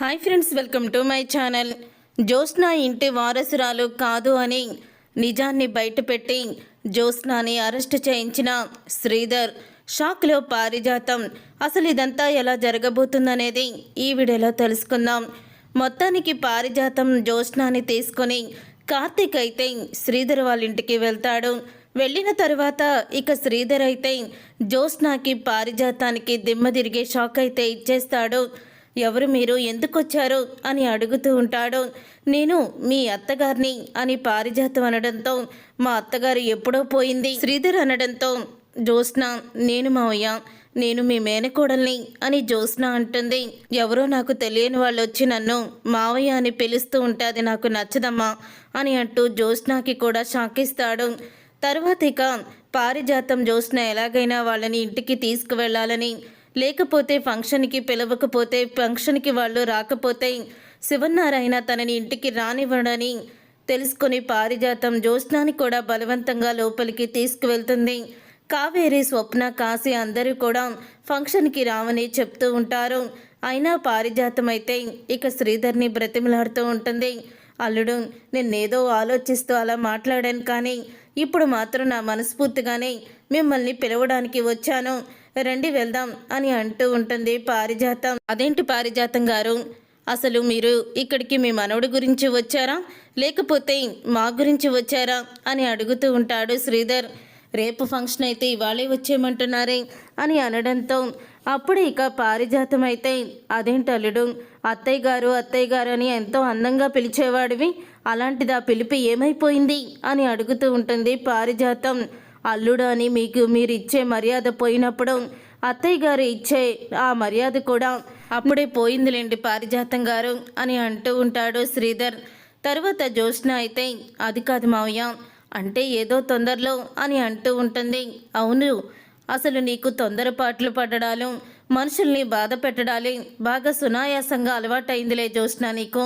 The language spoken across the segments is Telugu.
Hi friends welcome to my channel. Jyotsna ఇంటి వారసురాలు కాదు అని నిజాన్ని బయటపెట్టి జ్యోత్స్నాని అరెస్ట్ చేయించిన శ్రీధర్ షాక్లో పారిజాతం. అసలు ఇదంతా ఎలా జరగబోతుందనేది ఈ వీడియోలో తెలుసుకుందాం. మొత్తానికి పారిజాతం జ్యోత్స్నాని తీసుకొని కార్తీక్ అయితే శ్రీధర్ వాళ్ళ ఇంటికి వెళ్తాడు. వెళ్ళిన తర్వాత ఇక శ్రీధర్ అయితే జ్యోత్స్నాకి పారిజాతానికి దిమ్మ తిరిగే షాక్ అయితే ఇచ్చేస్తాడు. ఎవరు మీరు ఎందుకు వచ్చారు అని అడుగుతూ ఉంటాడు నేను మీ అత్తగారిని అని పారిజాతం అనడంతో మా అత్తగారు ఎప్పుడో పోయింది. శ్రీధర్ అనడంతో జ్యోత్స్న నేను మావయ్య నేను మీ మేనకోడల్ని అని జ్యోత్స్న అంటుంది. ఎవరో నాకు తెలియని వాళ్ళు వచ్చి నన్ను మావయ్య అని పిలుస్తూ ఉంటే అది నాకు నచ్చదమ్మా అని అంటూ జ్యోత్స్నాకి కూడా షాకిస్తాడు. తర్వాత ఇక పారిజాతం జ్యోత్స్న ఎలాగైనా వాళ్ళని ఇంటికి తీసుకువెళ్ళాలని లేకపోతే ఫంక్షన్కి పిలవకపోతే ఫంక్షన్కి వాళ్ళు రాకపోతే శివనారాయణ తనని ఇంటికి రానివ్వడని తెలుసుకొని పారిజాతం జ్యోత్స్నాని కూడా బలవంతంగా లోపలికి తీసుకువెళ్తుంది. కావేరి స్వప్న కాశీ అందరూ కూడా ఫంక్షన్కి రావని చెప్తూ ఉంటారు. అయినా పారిజాతం అయితే ఇక శ్రీధర్ని బ్రతిమలాడుతూ ఉంటుంది. అల్లుడు నేనేదో ఆలోచిస్తూ అలా మాట్లాడాను కానీ ఇప్పుడు మాత్రం నా మనస్ఫూర్తిగానే మిమ్మల్ని పిలవడానికి వచ్చాను. రండి వెళ్దాం అని అంటూ ఉంటుంది పారిజాతం. అదేంటి పారిజాతం గారు? అసలు మీరు ఇక్కడికి మీ మనవడి గురించి వచ్చారా? లేకపోతే మా గురించి వచ్చారా? అని అడుగుతూ ఉంటాడు శ్రీధర్. రేపు ఫంక్షన్ అయితే ఇవాళే వచ్చేయమంటున్నారే అని అనడంతో అప్పుడు ఇక పారిజాతం అయితే అదేంటి అల్లుడు? అత్తయ్య గారు అత్తయ్య గారు అని ఎంతో అందంగా పిలిచేవాడివి. అలాంటిది ఆ పిలిపి ఏమైపోయింది? అని అడుగుతూ ఉంటుంది పారిజాతం. అల్లుడు అని మీకు మీరు ఇచ్చే మర్యాద పోయినప్పుడు అత్తయ్య గారు ఇచ్చే ఆ మర్యాద కూడా అప్పుడే పోయిందిలేండి పారిజాతం గారు అని అంటూ ఉంటాడు శ్రీధర్. తర్వాత జ్యోత్స్న అయితే అది కాదు మావయ్య అంటే ఏదో తొందరలో అని అంటూ ఉంటుంది. అవును అసలు నీకు తొందరపాట్లు పడడాలు మనుషుల్ని బాధ పెట్టడాలి బాగా సునాయాసంగా అలవాటైందిలే జ్యోత్స్న నీకు.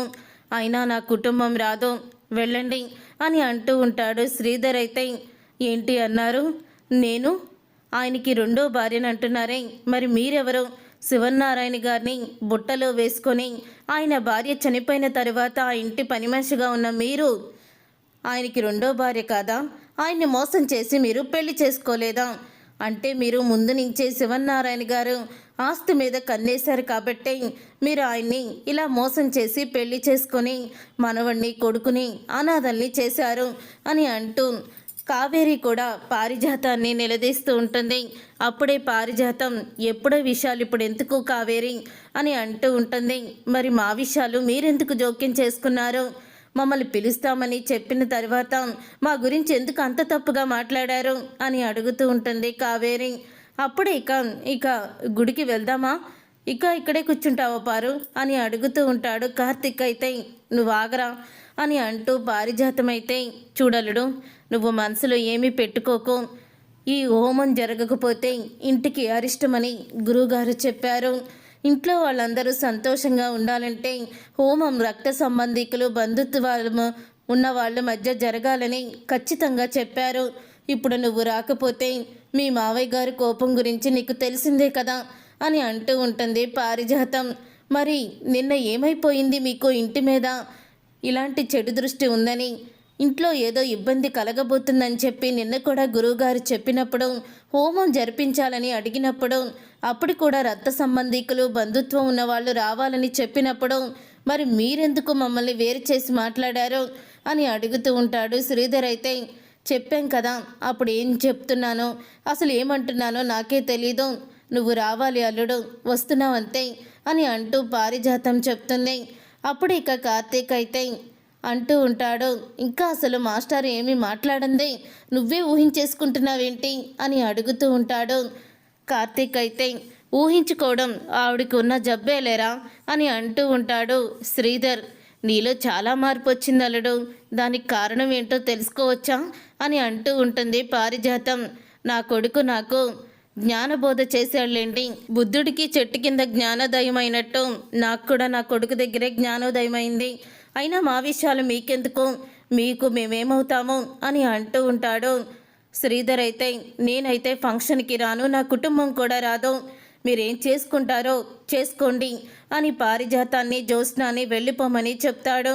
అయినా నా కుటుంబం రాదు వెళ్ళండి అని అంటూ ఉంటాడు శ్రీధర్ అయితే. ఏంటి అన్నారు? నేను? ఆయనకి రెండో భార్యని అంటున్నారే. మరి మీరెవరు? శివనారాయణ గారిని బుట్టలో వేసుకొని ఆయన భార్య చనిపోయిన తర్వాత ఆ ఇంటి పని మనిషిగా ఉన్న మీరు? ఆయనకి రెండో భార్య కాదా? ఆయన్ని మోసం చేసి మీరు పెళ్ళి చేసుకోలేదా? అంటే మీరు ముందు నుంచే శివనారాయణ గారు ఆస్తి మీద కన్నేశారు కాబట్టి మీరు ఆయన్ని ఇలా మోసం చేసి పెళ్ళి చేసుకొని మనవణ్ణి కొడుకుని అనాథల్ని చేశారు అని అంటూ కావేరి కూడా పారిజాతాన్ని నిలదీస్తూ ఉంటుంది. అప్పుడే పారిజాతం ఎప్పుడో విషయాలు ఇప్పుడు ఎందుకు కావేరి అని అంటూ ఉంటుంది. మరి మా విషయాలు మీరెందుకు జోక్యం చేసుకున్నారు? మమ్మల్ని పిలుస్తామని చెప్పిన తర్వాత మా గురించి ఎందుకు అంత తప్పుగా మాట్లాడారు అని అడుగుతూ ఉంటుంది కావేరి. అప్పుడే ఇక ఇక గుడికి వెళ్దామా? ఇక ఇక్కడే కూర్చుంటావా పారు? అని అడుగుతూ ఉంటాడు కార్తిక్ అయితే నువ్వు ఆగరా? అని అంటూ పారిజాతమైతే చూడలుడు. నువ్వు మనసులో ఏమీ పెట్టుకోకు. ఈ హోమం జరగకపోతే ఇంటికి అరిష్టమని గురువుగారు చెప్పారు. ఇంట్లో వాళ్ళందరూ సంతోషంగా ఉండాలంటే హోమం రక్త సంబంధికులు బంధుత్వాలు ఉన్న వాళ్ళ మధ్య జరగాలని ఖచ్చితంగా చెప్పారు. ఇప్పుడు నువ్వు రాకపోతే మీ మావయ్య గారి కోపం గురించి నీకు తెలిసిందే కదా అని అంటూ ఉంటుంది పారిజాతం. మరి నిన్న ఏమైపోయింది మీకు ఇంటి మీద? ఇలాంటి చెడు దృష్టి ఉందని ఇంట్లో ఏదో ఇబ్బంది కలగబోతుందని చెప్పి నిన్న కూడా గురువుగారు చెప్పినప్పుడు హోమం జరిపించాలని అడిగినప్పుడు అప్పుడు కూడా రక్త సంబంధికులు బంధుత్వం ఉన్న వాళ్ళు రావాలని చెప్పినప్పుడు మరి మీరెందుకు మమ్మల్ని వేరు చేసి మాట్లాడారు అని అడుగుతూ ఉంటాడు శ్రీధర్ అయితే. చెప్పాం కదా అప్పుడు ఏం చెప్తున్నానో అసలు ఏమంటున్నానో నాకే తెలీదు. నువ్వు రావాలి అల్లుడు వస్తున్నావంతే అని అంటూ పారిజాతం చెప్తుంది. అప్పుడు ఇక కార్తీక్ అయితే అంటూ ఉంటాడు ఇంకా అసలు మాస్టర్ ఏమీ మాట్లాడందే? నువ్వే ఊహించేసుకుంటున్నావేంటి? అని అడుగుతూ ఉంటాడు. కార్తీక్ అయితే ఊహించుకోవడం ఆవిడకి ఉన్న జబ్బే లేరా? అని అంటూ ఉంటాడు శ్రీధర్. నీలో చాలా మార్పు వచ్చింది అల్లుడు. దానికి కారణం ఏంటో తెలుసుకోవచ్చా? అని అంటూ ఉంటుంది పారిజాతం. నా కొడుకు నాకు జ్ఞానబోధ చేశాడులేండి బుద్ధుడికి చెట్టు కింద జ్ఞానోదయం అయినట్టు నాకు కూడా నా కొడుకు దగ్గరే జ్ఞానోదయం అయింది అయినా మా విషయాలు మీకెందుకు? మీకు మేమేమవుతాము? అని అంటూ ఉంటాడు. శ్రీధర్ అయితే నేనైతే ఫంక్షన్కి రాను నా కుటుంబం కూడా రాదు. మీరేం చేసుకుంటారో చేసుకోండి అని పారిజాతాన్ని జ్యోత్స్నాన్ని వెళ్ళిపోమని చెప్తాడు.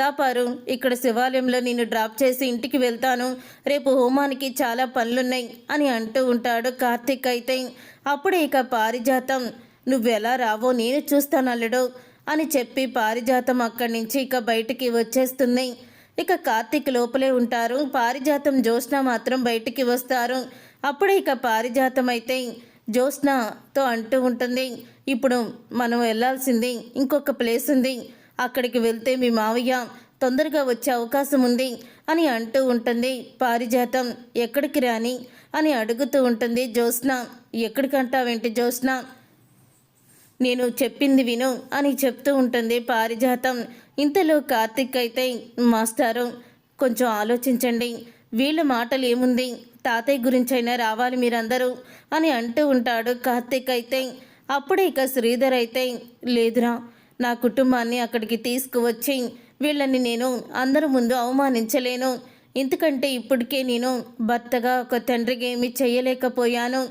దాపారు ఇక్కడ శివాలయంలో నేను డ్రాప్ చేసి ఇంటికి వెళ్తాను. రేపు హోమానికి చాలా పనులున్నాయి అని అంటూ ఉంటాడు కార్తీక్ అయితే. అప్పుడే ఇక పారిజాతం నువ్వెలా రావో నేను చూస్తాను అల్లుడు అని చెప్పి పారిజాతం అక్కడి నుంచి ఇక బయటికి వచ్చేస్తుంది. ఇక కార్తీక్ లోపలే ఉంటారు. పారిజాతం జ్యోత్స్న మాత్రం బయటికి వస్తారు. అప్పుడే ఇక పారిజాతం అయితే జ్యోత్స్నతో అంటూ ఉంటుంది. ఇప్పుడు మనం వెళ్ళాల్సింది ఇంకొక ప్లేస్ ఉంది. అక్కడికి వెళ్తే మీ మావయ్య తొందరగా వచ్చే అవకాశం ఉంది అని అంటూ ఉంటుంది. పారిజాతం ఎక్కడికి రాని అని అడుగుతూ ఉంటుంది జ్యోత్స్న. ఎక్కడికంటావేంటి జ్యోత్స్న? నేను చెప్పింది విను అని చెప్తూ ఉంటుంది పారిజాతం. ఇంతలో కార్తిక్ అయితే మాస్టారు కొంచెం ఆలోచించండి. వీళ్ళ మాటలు ఏముంది? తాతయ్య గురించైనా రావాలి మీరందరూ అని అంటూ ఉంటాడు కార్తిక్ అయితే. అప్పుడే ఇక శ్రీధర్ అయితే లేదురా నా కుటుంబాన్ని అక్కడికి తీసుకువచ్చి వీళ్ళని నేను అందరి ముందు అవమానించలేను. ఎందుకంటే ఇప్పటికే నేను భర్తగా ఒక తండ్రికి ఏమి చేయలేకపోయాను.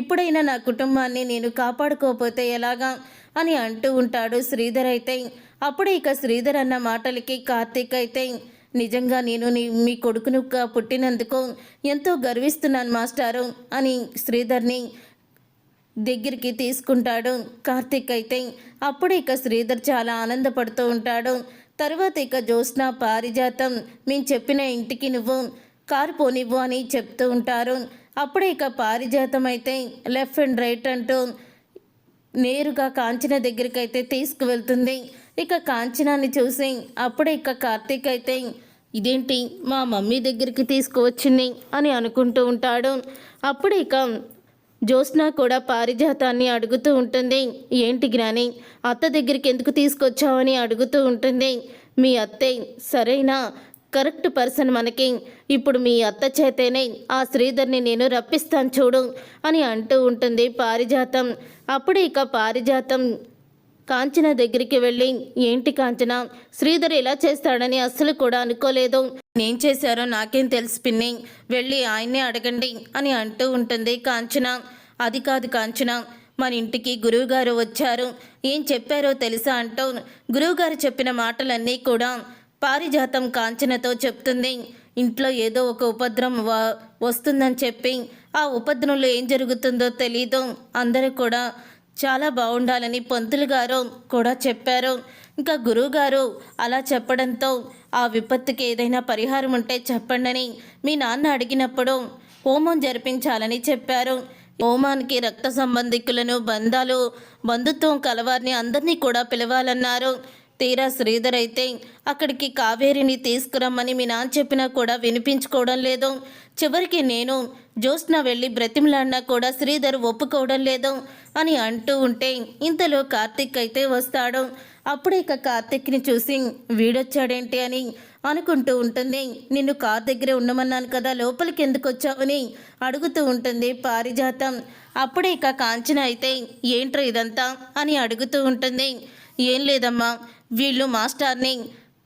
ఇప్పుడైనా నా కుటుంబాన్ని నేను కాపాడుకోపోతే ఎలాగా అని అంటూ ఉంటాడు శ్రీధర్ అయితే. అప్పుడు ఇక శ్రీధర్ అన్న మాటలకి కార్తీక్ అయితే నిజంగా నేను నీ మీ కొడుకును పుట్టినందుకు ఎంతో గర్విస్తున్నాను మాస్టారు అని శ్రీధర్ని దగ్గరికి తీసుకుంటాడు. కార్తీక్ అయితే అప్పుడు ఇక శ్రీధర్ చాలా ఆనందపడుతూ ఉంటాడు. తర్వాత ఇక జ్యోత్స్న పారిజాతం మేము చెప్పిన ఇంటికి నువ్వు కారు పోనివ్వు అని చెప్తూ ఉంటారు. అప్పుడే ఇక పారిజాతం అయితే లెఫ్ట్ అండ్ రైట్ అంటూ నేరుగా కాంచన దగ్గరికి అయితే తీసుకువెళ్తుంది. ఇక కాంచనాన్ని చూసి అప్పుడే ఇక కార్తీక్ అయితే ఇదేంటి మా మమ్మీ దగ్గరికి తీసుకువచ్చింది అని అనుకుంటూ ఉంటాడు. అప్పుడు ఇక జ్యోత్స్న కూడా పారిజాతాన్ని అడుగుతూ ఉంటుంది. ఏంటి జ్ఞాని? అత్త దగ్గరికి ఎందుకు తీసుకొచ్చావని అడుగుతూ ఉంటుంది. మీ అత్తే సరైన? కరెక్ట్ పర్సన్ మనకి. ఇప్పుడు మీ అత్త చేతేనే ఆ శ్రీధర్ని నేను రప్పిస్తాను చూడు అని అంటూ ఉంటుంది పారిజాతం. అప్పుడు ఇక పారిజాతం కాంచన దగ్గరికి వెళ్ళి ఏంటి కాంచన? శ్రీధర్ ఇలా చేస్తాడని అస్సలు కూడా అనుకోలేదు. నేను చేశారో నాకేం తెలుసు పిన్ని. వెళ్ళి ఆయన్నే అడగండి అని అంటూ ఉంటుంది కాంచన. అది కాదు కాంచన. మన ఇంటికి గురువుగారు వచ్చారు. ఏం చెప్పారో తెలుసా? అంటూ గురువుగారు చెప్పిన మాటలన్నీ కూడా పారిజాతం కాంచనతో చెప్తుంది. ఇంట్లో ఏదో ఒక ఉపద్రం వ- వస్తుందని చెప్పి ఆ ఉపద్రంలో ఏం జరుగుతుందో తెలీదు. అందరూ కూడా చాలా బాగుండాలని పంతులు గారు కూడా చెప్పారు. ఇంకా గురువుగారు అలా చెప్పడంతో ఆ విపత్తుకి ఏదైనా పరిహారం ఉంటే చెప్పండి మీ నాన్న అడిగినప్పుడు హోమం జరిపించాలని చెప్పారు. హోమానికి రక్త సంబంధికులను బంధాలు బంధుత్వం కలవారిని అందరినీ కూడా పిలవాలన్నారు. తీరా శ్రీధర్ అయితే అక్కడికి కావేరిని తీసుకురమ్మని మీ నాన్న చెప్పినా కూడా వినిపించుకోవడం లేదు. చివరికి నేను జ్యోత్స్న వెళ్ళి బ్రతిమలాడినా కూడా శ్రీధర్ ఒప్పుకోవడం లేదు అని అంటూ ఉంటే ఇంతలో కార్తిక్ అయితే వస్తాడు. అప్పుడు ఇక కార్తిక్ని చూసి వీడొచ్చాడేంటి అని అనుకుంటూ ఉంటుంది. నిన్ను కార్ దగ్గరే ఉండమన్నాను కదా లోపలికి ఎందుకు వచ్చావని అడుగుతూ ఉంటుంది పారిజాతం. అప్పుడే ఇక కాంచన అయితే ఏంట్రా ఇదంతా? అని అడుగుతూ ఉంటుంది. ఏం లేదమ్మా వీళ్ళు మాస్టర్ని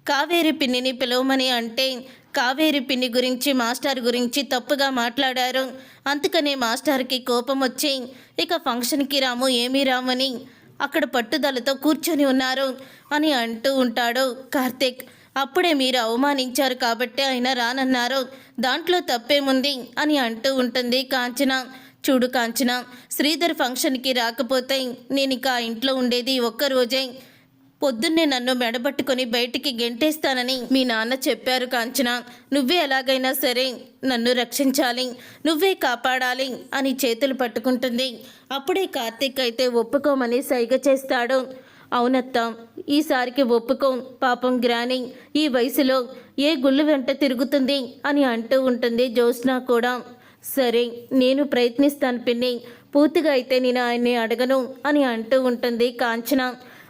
కావేరి పిన్నిని పిలవమని అంటే కావేరి పిన్ని గురించి మాస్టర్ గురించి తప్పుగా మాట్లాడారు. అందుకనే మాస్టర్కి కోపం వచ్చి ఇక ఫంక్షన్కి రాము ఏమీ రామని అక్కడ పట్టుదలతో కూర్చొని ఉన్నారు అని అంటూ ఉంటాడు కార్తీక్. అప్పుడే మీరు అవమానించారు కాబట్టి ఆయన రానన్నారు. దాంట్లో తప్పేముంది? అని అంటూ ఉంటుంది కాంచన. చూడు కాంచన శ్రీధర్ ఫంక్షన్కి రాకపోతే నేను ఇక ఇంట్లో ఉండేది ఒక్క రోజే. పొద్దున్నే నన్ను మెడబట్టుకొని బయటికి గెంటేస్తానని మీ నాన్న చెప్పారు కాంచన. నువ్వే ఎలాగైనా సరే నన్ను రక్షించాలి. నువ్వే కాపాడాలి అని చేతులు పట్టుకుంటుంది. అప్పుడే కార్తీక్ అయితే ఒప్పుకోమని సైగ చేస్తాడు. అవునత్త ఈసారికి ఒప్పుకో పాపం గ్రాని ఈ వయసులో ఏ గుళ్ళు వెంట తిరుగుతుంది అని అంటూ ఉంటుంది జ్యోత్స్న కూడా. సరే నేను ప్రయత్నిస్తాను పిన్ని. పూర్తిగా అయితే నేను ఆయన్ని అడగను అని అంటూ ఉంటుంది కాంచన.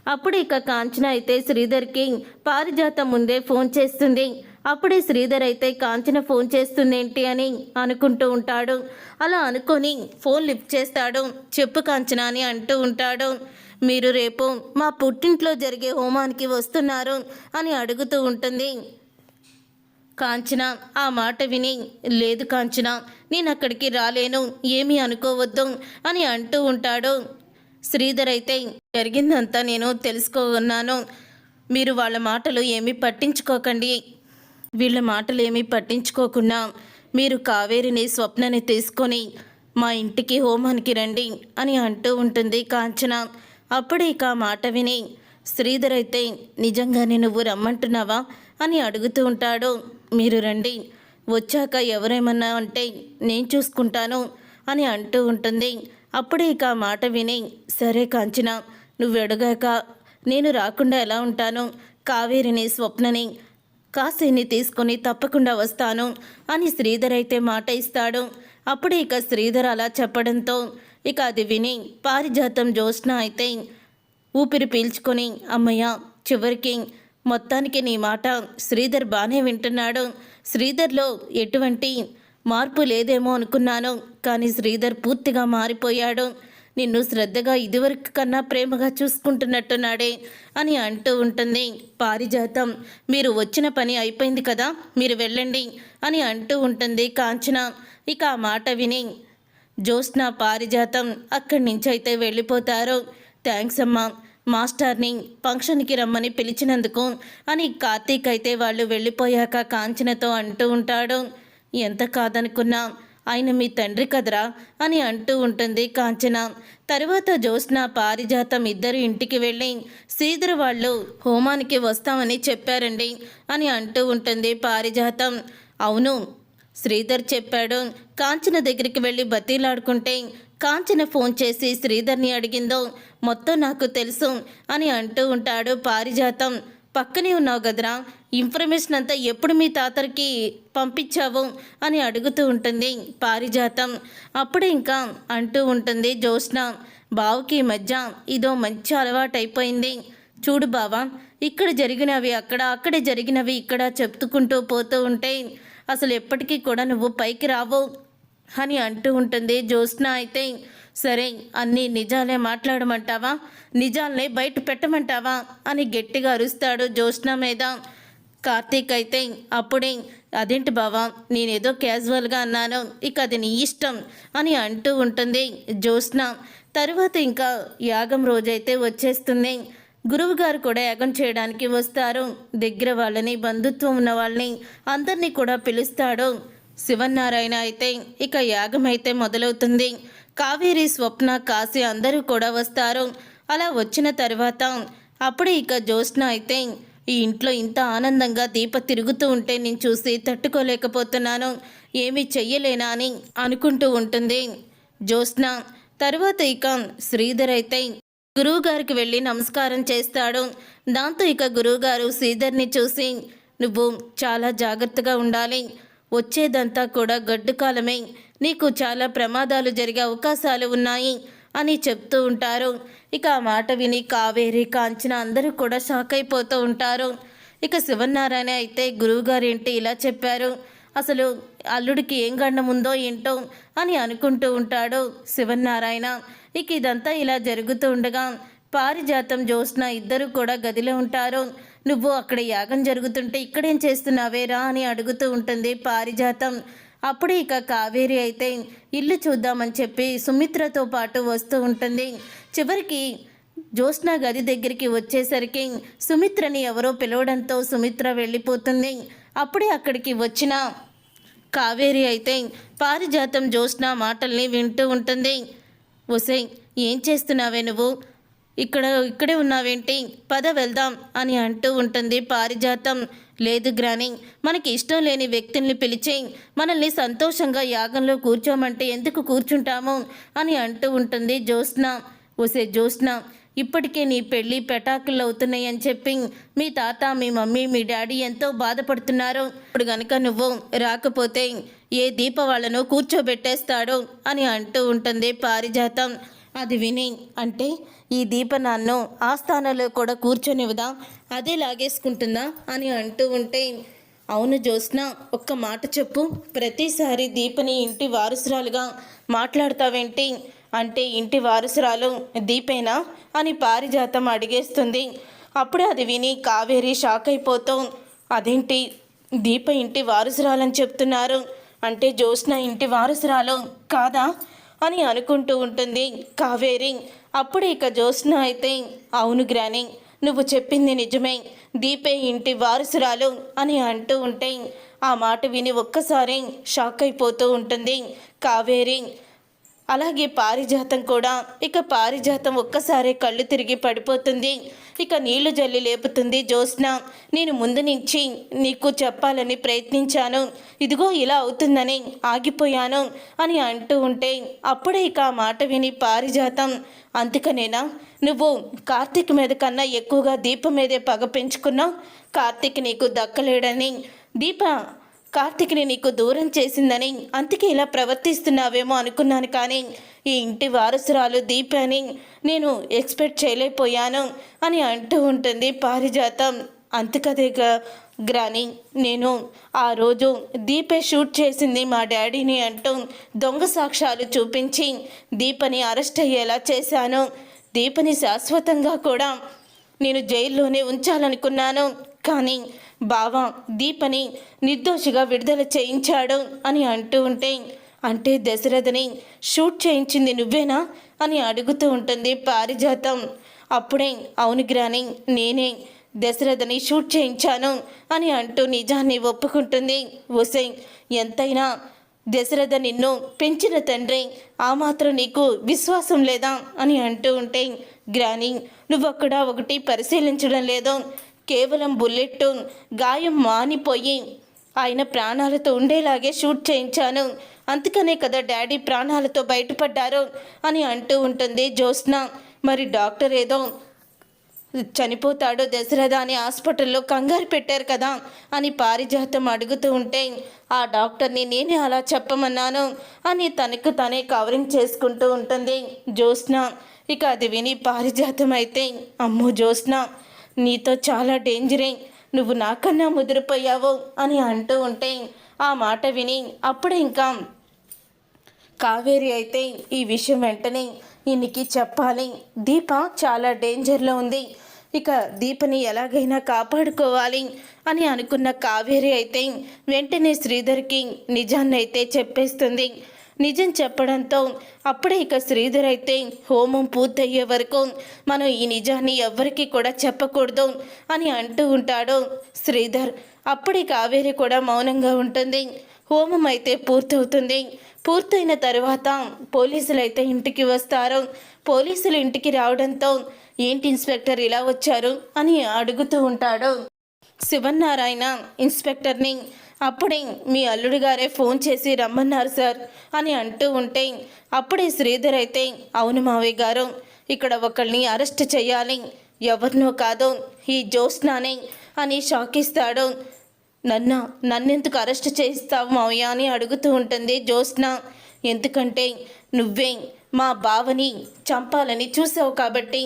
అప్పుడు ఇక కాంచన అయితే శ్రీధర్కి పారిజాతం ముందే ఫోన్ చేస్తుంది. అప్పుడే శ్రీధర్ అయితే కాంచన ఫోన్ చేస్తుందేంటి అని అనుకుంటూ ఉంటాడు. అలా అనుకొని ఫోన్ లిఫ్ట్ చేస్తాడు. చెప్పు కాంచన అని అంటూ ఉంటాడు. మీరు రేపు మా పుట్టింట్లో జరిగే హోమానికి వస్తున్నారు అని అడుగుతూ ఉంటుంది. కాంచన ఆ మాట విని లేదు కాంచన నేను అక్కడికి రాలేను ఏమీ అనుకోవద్దు అని అంటూ ఉంటాడు. శ్రీధర్ అయితే జరిగిందంతా నేను తెలుసుకున్నాను. మీరు వాళ్ళ మాటలు ఏమీ పట్టించుకోకండి. వీళ్ళ మాటలు ఏమీ పట్టించుకోకుండా మీరు కావేరిని స్వప్నని తీసుకొని మా ఇంటికి హోమానికి రండి అని అంటూ ఉంటుంది కాంచన. అప్పుడే ఇక మాట విని శ్రీధర్ అయితే నిజంగానే నువ్వు రమ్మంటున్నావా? అని అడుగుతూ ఉంటాడు. మీరు రండి. వచ్చాక ఎవరేమన్నా అంటే నేను చూసుకుంటాను అని అంటూ ఉంటుంది. అప్పుడే ఇక మాట విని సరే కాంచన. నువ్వు అడగాక నేను రాకుండా ఎలా ఉంటాను? కావేరిని స్వప్నని కాశీని తీసుకొని తప్పకుండా వస్తాను అని శ్రీధర్ అయితే మాట ఇస్తాడు. అప్పుడు ఇక శ్రీధర్ అలా చెప్పడంతో ఇక అది విని పారిజాతం జ్యోత్స్న అయితే ఊపిరి పీల్చుకొని అమ్మయ్య చివరికి మొత్తానికి నీ మాట శ్రీధర్ బాగానే వింటున్నాడు. శ్రీధర్లో ఎటువంటి మార్పు లేదేమో అనుకున్నాను. కానీ శ్రీధర్ పూర్తిగా మారిపోయాడు. నిన్ను శ్రద్ధగా ఇదివరకు కన్నా ప్రేమగా చూసుకుంటున్నట్టున్నాడే అని అంటూ ఉంటుంది. పారిజాతం మీరు వచ్చిన పని అయిపోయింది కదా మీరు వెళ్ళండి అని అంటూ ఉంటుంది కాంచన. ఇక ఆ మాట విని జ్యోత్స్న పారిజాతం అక్కడి నుంచి అయితే వెళ్ళిపోతారు. థ్యాంక్స్ అమ్మా మాస్టర్ని ఫంక్షన్కి రమ్మని పిలిచినందుకు అని కార్తీక్ అయితే వాళ్ళు వెళ్ళిపోయాక కాంచనతో అంటూ ఉంటాడు. ఎంత కాదనుకున్నా ఆయన మీ తండ్రి కదరా? అని అంటూ ఉంటుంది కాంచన. తరువాత జ్యోత్స్న పారిజాతం ఇద్దరు ఇంటికి వెళ్ళి శ్రీధర్ వాళ్ళు హోమానికి వస్తామని చెప్పారండి అని అంటూ ఉంటుంది పారిజాతం. అవును శ్రీధర్ చెప్పాడు. కాంచన దగ్గరికి వెళ్ళి బతీలాడుకుంటే కాంచన ఫోన్ చేసి శ్రీధర్ని అడిగిందో మొత్తం నాకు తెలుసు అని అంటూ ఉంటాడు పారిజాతం. పక్కనే ఉన్నావు కదరా ఇన్ఫర్మేషన్ అంతా ఎప్పుడు మీ తాతరికి పంపించావు అని అడుగుతూ ఉంటుంది పారిజాతం. అప్పుడే ఇంకా అంటూ ఉంటుంది జ్యోత్స్న బావుకి మధ్య ఇదో మంచి అలవాటు అయిపోయింది చూడు బావా ఇక్కడ జరిగినవి అక్కడ అక్కడ జరిగినవి ఇక్కడ చెప్తుకుంటూ పోతూ ఉంటే అసలు ఎప్పటికీ కూడా నువ్వు పైకి రావు. అని అంటూ ఉంటుంది. జ్యోత్స్న అయితే సరే అన్నీ నిజాలే మాట్లాడమంటావా? నిజాలనే బయట పెట్టమంటావా? అని గట్టిగా అరుస్తాడు జ్యోత్స్న మీద. కార్తీక్ అయితే అప్పుడే అదేంటి బావా నేనేదో క్యాజువల్గా అన్నాను ఇక అది నీ ఇష్టం అని అంటూ ఉంటుంది జ్యోత్స్న. తరువాత ఇంకా యాగం రోజైతే వచ్చేస్తుంది. గురువు గారు కూడా యాగం చేయడానికి వస్తారు. దగ్గర వాళ్ళని బంధుత్వం ఉన్న వాళ్ళని అందరినీ కూడా పిలుస్తాడు. శివనారాయణ అయితే ఇక యాగం అయితే మొదలవుతుంది. కావేరి స్వప్న కాశీ అందరూ కూడా వస్తారు. అలా వచ్చిన తర్వాత అప్పుడే ఇక జ్యోత్స్న అయితే ఈ ఇంట్లో ఇంత ఆనందంగా దీప తిరుగుతూ ఉంటే నేను చూసి తట్టుకోలేకపోతున్నాను. ఏమీ చెయ్యలేనా అని అనుకుంటూ ఉంటుంది జ్యోత్స్న. తర్వాత ఇక శ్రీధర్ అయితే గురువుగారికి వెళ్ళి నమస్కారం చేస్తాడు. దాంతో ఇక గురువుగారు శ్రీధర్ని చూసి నువ్వు చాలా జాగ్రత్తగా ఉండాలి. వచ్చేదంతా కూడా గడ్డు కాలమే. నీకు చాలా ప్రమాదాలు జరిగే అవకాశాలు ఉన్నాయి అని చెప్తూ ఉంటారు. ఇక ఆ మాట విని కావేరి కాంచన అందరూ కూడా షాక్ అయిపోతూ ఉంటారు. ఇక శివనారాయణ అయితే గురువుగారు ఏంటి ఇలా చెప్పారు. అసలు అల్లుడికి ఏం గండం ఉందో ఏంటో అని అనుకుంటూ ఉంటాడు శివనారాయణ ఇక ఇదంతా ఇలా జరుగుతూ ఉండగా పారిజాతం జ్యోత్స్న ఇద్దరు కూడా గదిలో ఉంటారు. నువ్వు అక్కడ యాగం జరుగుతుంటే ఇక్కడేం చేస్తున్నావేరా అని అడుగుతూ ఉంటుంది పారిజాతం. అప్పుడే ఇక కావేరి అయితే ఇల్లు చూద్దామని చెప్పి సుమిత్రతో పాటు వస్తూ ఉంటుంది. చివరికి జ్యోత్స్న గది దగ్గరికి వచ్చేసరికి సుమిత్రని ఎవరో పిలవడంతో సుమిత్ర వెళ్ళిపోతుంది. అప్పుడే అక్కడికి వచ్చిన కావేరి అయితే పారిజాతం జ్యోత్స్న మాటల్ని వింటూ ఉంటుంది. ఒసే ఏం చేస్తున్నావే నువ్వు? ఇక్కడ ఇక్కడే ఉన్నావేంటి? పద వెళ్దాం అని అంటూ ఉంటుంది పారిజాతం. లేదు గ్రాని మనకి ఇష్టం లేని వ్యక్తుల్ని పిలిచి మనల్ని సంతోషంగా యాగంలో కూర్చోమంటే ఎందుకు కూర్చుంటాము? అని అంటూ ఉంటుంది జ్యోత్స్న. ఒసే జ్యోత్స్న ఇప్పటికే నీ పెళ్ళి పెటాకులు అవుతున్నాయి అని చెప్పి మీ తాత మీ మమ్మీ మీ డాడీ ఎంతో బాధపడుతున్నారు. ఇప్పుడు గనక నువ్వు రాకపోతే ఏ దీప వాళ్ళను కూర్చోబెట్టేస్తాడు? అని అంటూ ఉంటుంది పారిజాతం. అది విని అంటే ఈ దీప నన్ను ఆస్థానంలో కూడా కూర్చొనివదా అదే లాగేసుకుంటుందా? అని అంటూ ఉంటే అవును జ్యోత్స్న ఒక్క మాట చెప్పు. ప్రతిసారి దీపని ఇంటి వారసురాలుగా మాట్లాడతావేంటి? అంటే ఇంటి వారసురాలు దీపేనా? అని పారిజాతం అడిగేస్తుంది. అప్పుడు అది విని కావేరి షాక్ అయిపోతాం అదేంటి? దీప ఇంటి వారసురాలని చెప్తున్నారు. అంటే జ్యోత్స్న ఇంటి వారసురాలు కాదా? అని అనుకుంటూ ఉంటుంది. కావేరి అప్పుడు ఇక జ్యోత్స్న అయితే అవును గ్రాని నువ్వు చెప్పింది నిజమే. దీపే ఇంటి వారసురాలు అని అంటూ ఉంటే ఆ మాట విని ఒక్కసారి షాక్ అయిపోతూ ఉంటుంది. కావేరి అలాగే పారిజాతం కూడా. ఇక పారిజాతం ఒక్కసారి కళ్ళు తిరిగి పడిపోతుంది. ఇక నీళ్ళు జల్లి లేపుతుంది జ్యోత్స్న. నేను ముందు నుంచి నీకు చెప్పాలని ప్రయత్నించాను. ఇదిగో ఇలా అవుతుందని ఆగిపోయాను అని అంటూ ఉంటే అప్పుడే ఇక ఆ మాట విని పారిజాతం అందుకనేనా? నువ్వు కార్తీక్ మీద కన్నా ఎక్కువగా దీప మీదే పగ పెంచుకున్నావు. కార్తీక్ నీకు దక్కలేడని. దీప కార్తిక్ని నీకు దూరం చేసిందని అందుకే ఇలా ప్రవర్తిస్తున్నావేమో అనుకున్నాను కానీ ఈ ఇంటి వారసురాలు దీపాని నేను ఎక్స్పెక్ట్ చేయలేకపోయాను అని అంటూ ఉంటుంది పారిజాతం. అంతకదేగా గ్రాని నేను ఆ రోజు దీపే షూట్ చేసింది మా డాడీని అంటూ దొంగ సాక్ష్యాలు చూపించి దీపని అరెస్ట్ అయ్యేలా చేశాను. దీపని శాశ్వతంగా కూడా నేను జైల్లోనే ఉంచాలనుకున్నాను కానీ బావ దీపని నిర్దోషిగా విడుదల చేయించాడు అని అంటూ ఉంటే అంటే దశరథని షూట్ చేయించింది నువ్వేనా అని అడుగుతూ ఉంటుంది పారిజాతం. అప్పుడే అవును గ్రాని నేనే దశరథని షూట్ చేయించాను అని అంటూ నిజాన్ని ఒప్పుకుంటుంది. ఒసై ఎంతైనా దశరథ నిన్ను పెంచిన తండ్రి ఆ మాత్రం నీకు విశ్వాసం లేదా అని అంటూ ఉంటే గ్రాని నువ్వక్కడ ఒకటి పరిశీలించడం లేదు. కేవలం బుల్లెట్ గాయం మానిపోయి ఆయన ప్రాణాలతో ఉండేలాగే షూట్ చేయించాను. అందుకనే కదా డాడీ ప్రాణాలతో బయటపడ్డారు అని అంటూ ఉంటుంది జ్యోత్స్న. మరి డాక్టర్ ఏదో చనిపోతాడో దశరథ అని హాస్పిటల్లో కంగారు పెట్టారు కదా అని పారిజాతం అడుగుతూ ఉంటే ఆ డాక్టర్ని నేనే అలా చెప్పమన్నాను అని తనకు తనే కవరింగ్ చేసుకుంటూ ఉంటుంది జ్యోత్స్న. ఇక అది విని పారిజాతం అయితే అమ్మో జ్యోత్స్న నీతో చాలా డేంజరే నువ్వు నాకన్నా ముదిరిపోయావు అని అంటూ ఉంటే ఆ మాట విని అప్పుడు ఇంకా కావేరి అయితే ఈ విషయం వెంటనే ఈయనకి చెప్పాలి. దీప చాలా డేంజర్లో ఉంది. ఇక దీపని ఎలాగైనా కాపాడుకోవాలి అని అనుకున్న కావేరి అయితే వెంటనే శ్రీధర్కి నిజాన్ని అయితే చెప్పేస్తుంది. నిజం చెప్పడంతో అప్పుడే ఇక శ్రీధర్ అయితే హోమం పూర్తయ్యే వరకు మనం ఈ నిజాన్ని ఎవ్వరికీ కూడా చెప్పకూడదు అని అంటూ ఉంటాడు శ్రీధర్. అప్పుడే కావేరి కూడా మౌనంగా ఉంటుంది. హోమం అయితే పూర్తవుతుంది. పూర్తయిన తర్వాత పోలీసులు అయితే ఇంటికి వస్తారు. పోలీసులు ఇంటికి రావడంతో ఏంటి ఇన్స్పెక్టర్ ఇలా వచ్చారు అని అడుగుతూ ఉంటాడు. శివన్నారాయణ ఇన్స్పెక్టర్ని అప్పుడే మీ అల్లుడు గారే ఫోన్ చేసి రమ్మన్నారు సార్ అని అంటూ ఉంటే అప్పుడే శ్రీధర్ అయితే అవును మావయ్య గారు ఇక్కడ ఒకళ్ళని అరెస్ట్ చేయాలి ఎవరినో కాదు ఈ జోస్నానే అని షాక్ ఇస్తాడు నన్న నన్నెందుకు అరెస్ట్ చేస్తావు మావయ్య అని అడుగుతూ ఉంటుంది జోస్న ఎందుకంటే నువ్వే మా బావని చంపాలని చూసావు కాబట్టి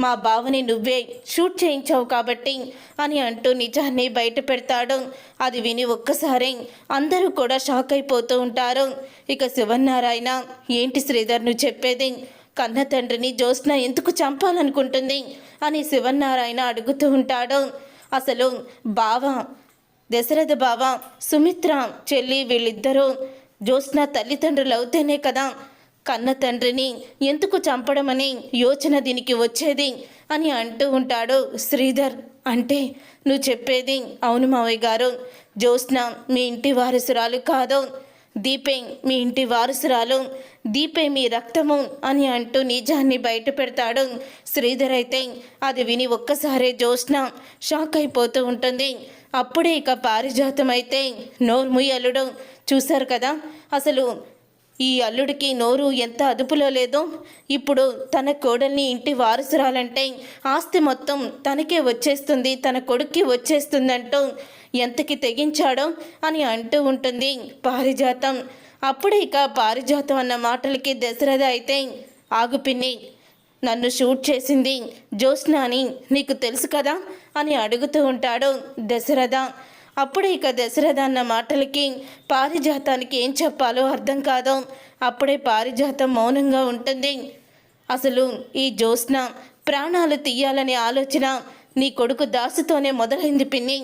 మా బావని నువ్వే షూట్ చేయించావు కాబట్టి అని అంటూ నిజాన్ని బయట పెడతాడు. అది విని ఒక్కసారి అందరూ కూడా షాక్ అయిపోతూ ఉంటారు. ఇక శివన్నారాయణ ఏంటి శ్రీధర్ నువ్వు చెప్పేది? కన్న తండ్రిని జ్యోత్స్న ఎందుకు చంపాలనుకుంటుంది? అని శివన్నారాయణ అడుగుతూ ఉంటాడు. అసలు బావ దశరథ బావ సుమిత్ర చెల్లి వీళ్ళిద్దరూ జ్యోత్స్న తల్లిదండ్రులు అవుతేనే కదా కన్న తండ్రిని ఎందుకు చంపడమని యోచన దీనికి వచ్చేది అని అంటూ ఉంటాడు శ్రీధర్. అంటే నువ్వు చెప్పేది అవును మావయ్య గారు. జ్యోత్స్న మీ ఇంటి వారసురాలు కాదు. దీపే మీ ఇంటి వారసురాలు. దీపే మీ రక్తము అని అంటూ నిజాన్ని బయట పెడతాడు శ్రీధర్ అయితే. అది విని ఒక్కసారే జ్యోత్స్న షాక్ అయిపోతూ ఉంటుంది. అప్పుడే ఇక పారిజాతం అయితే నోర్ముయ్యలుడు చూశారు కదా. అసలు ఈ అల్లుడికి నోరు ఎంత అదుపులో లేదో ఇప్పుడు తన కోడల్ని ఇంటి వారసురాలంటే ఆస్తి మొత్తం తనకే వచ్చేస్తుంది తన కొడుక్కి వచ్చేస్తుందంటూ ఎంతకి తెగించాడో అని అంటూ ఉంటుంది పారిజాతం. అప్పుడే ఇక పారిజాతం అన్న మాటలకి దశరథ అయితే ఆగుపిన్ని నన్ను షూట్ చేసింది జ్యోత్స్న అని నీకు తెలుసు కదా? అని అడుగుతూ ఉంటాడు దశరథ. అప్పుడే ఇక దశరథ అన్న మాటలకి పారిజాతానికి ఏం చెప్పాలో అర్థం కాదు. అప్పుడే పారిజాతం మౌనంగా ఉంటుంది. అసలు ఈ జ్యోత్స్న ప్రాణాలు తీయాలనే ఆలోచన నీ కొడుకు దాసుతోనే మొదలైంది పిన్ని.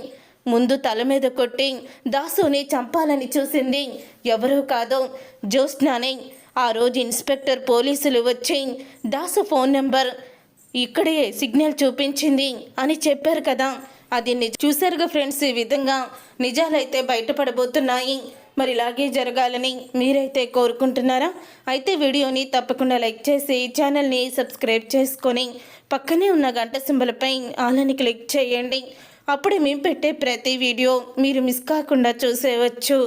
ముందు తల మీద కొట్టి దాసుని చంపాలని చూసింది ఎవరో కాదో జ్యోత్స్నానే. ఆ రోజు ఇన్స్పెక్టర్ పోలీసులు వచ్చి దాసు ఫోన్ నెంబర్ ఇక్కడే సిగ్నల్ చూపించింది అని చెప్పారు కదా. అది నిజ చూసారుగా ఫ్రెండ్స్ ఈ విధంగా నిజాలైతే బయటపడబోతున్నాయి. మరి ఇలాగే జరగాలని మీరైతే కోరుకుంటున్నారా? అయితే వీడియోని తప్పకుండా లైక్ చేసి ఛానల్ని సబ్స్క్రైబ్ చేసుకొని పక్కనే ఉన్న గంట సింబలపై ఆలని క్లిక్ చేయండి. అప్పుడు మేము పెట్టే ప్రతి వీడియో మీరు మిస్ కాకుండా చూసేవచ్చు.